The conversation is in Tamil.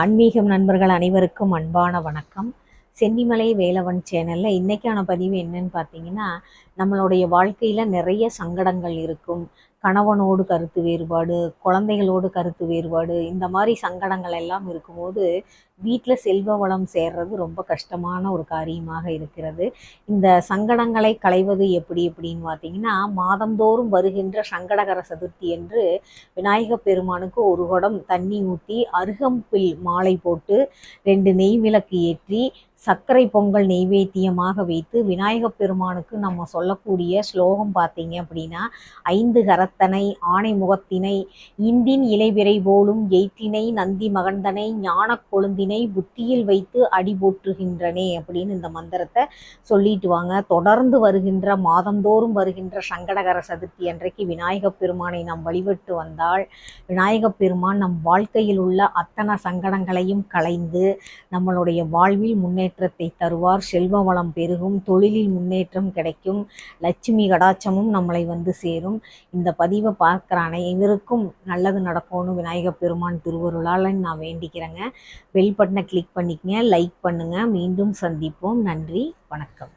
ஆன்மீகம் நண்பர்கள் அனைவருக்கும் அன்பான வணக்கம். சென்னிமலை வேலவன் சேனலில் இன்றைக்கான பதிவு என்னன்னு பார்த்தீங்கன்னா நம்மளுடைய வாழ்க்கையில் நிறைய சங்கடங்கள் இருக்கும். கணவனோடு கருத்து வேறுபாடு குழந்தைகளோடு கருத்து வேறுபாடு இந்த மாதிரி சங்கடங்கள் எல்லாம் இருக்கும்போது வீட்டில் செல்வ வளம் சேர்றது ரொம்ப கஷ்டமான ஒரு காரியமாக இருக்கிறது. இந்த சங்கடங்களை களைவது எப்படி அப்படின்னு பார்த்தீங்கன்னா மாதந்தோறும் வருகின்ற சங்கடகர சதுர்த்தி என்று விநாயகப் பெருமானுக்கு ஒரு குடம் தண்ணி ஊற்றி அருகம்பில் மாலை போட்டு ரெண்டு நெய் விளக்கு ஏற்றி சர்க்கரை பொங்கல் நெய்வேத்தியமாக வைத்து விநாயகப் பெருமானுக்கு நம்ம சொல்லக்கூடிய ஸ்லோகம் பார்த்தீங்க அப்படின்னா ஐந்து கரத்தனை ஆணை முகத்தினை இந்தின் இலைவிரை போலும் எய்த்தினை நந்தி மகந்தனை ஞான கொழுந்தினை புத்தியில் வைத்து அடி போற்றுகின்றனே அப்படின்னு இந்த மந்திரத்தை சொல்லிட்டு வாங்க. தொடர்ந்து வருகின்ற மாதந்தோறும் வருகின்ற சங்கடகர சதுர்த்தி அன்றைக்கு விநாயகப் பெருமானை நாம் வழிபட்டு வந்தால் விநாயகப் பெருமான் நம் வாழ்க்கையில் உள்ள அத்தனை சங்கடங்களையும் களைந்து நம்மளுடைய வாழ்வில் முன்னேற்றத்தை தருவார். செல்வ வளம் பெருகும் தொழிலில் முன்னேற்றம் கிடைக்கும் லட்சுமி கடாட்சமும் நம்மளை வந்து சேரும். இந்த பதிவை பார்க்குற அனைவருக்கும் நல்லது நடக்கும்னு விநாயகப் பெருமான் திருவருளால் நான் வேண்டிக்கிறேங்க. பெல் பட்டனை கிளிக் பண்ணிக்கங்க லைக் பண்ணுங்கள் மீண்டும் சந்திப்போம். நன்றி வணக்கம்.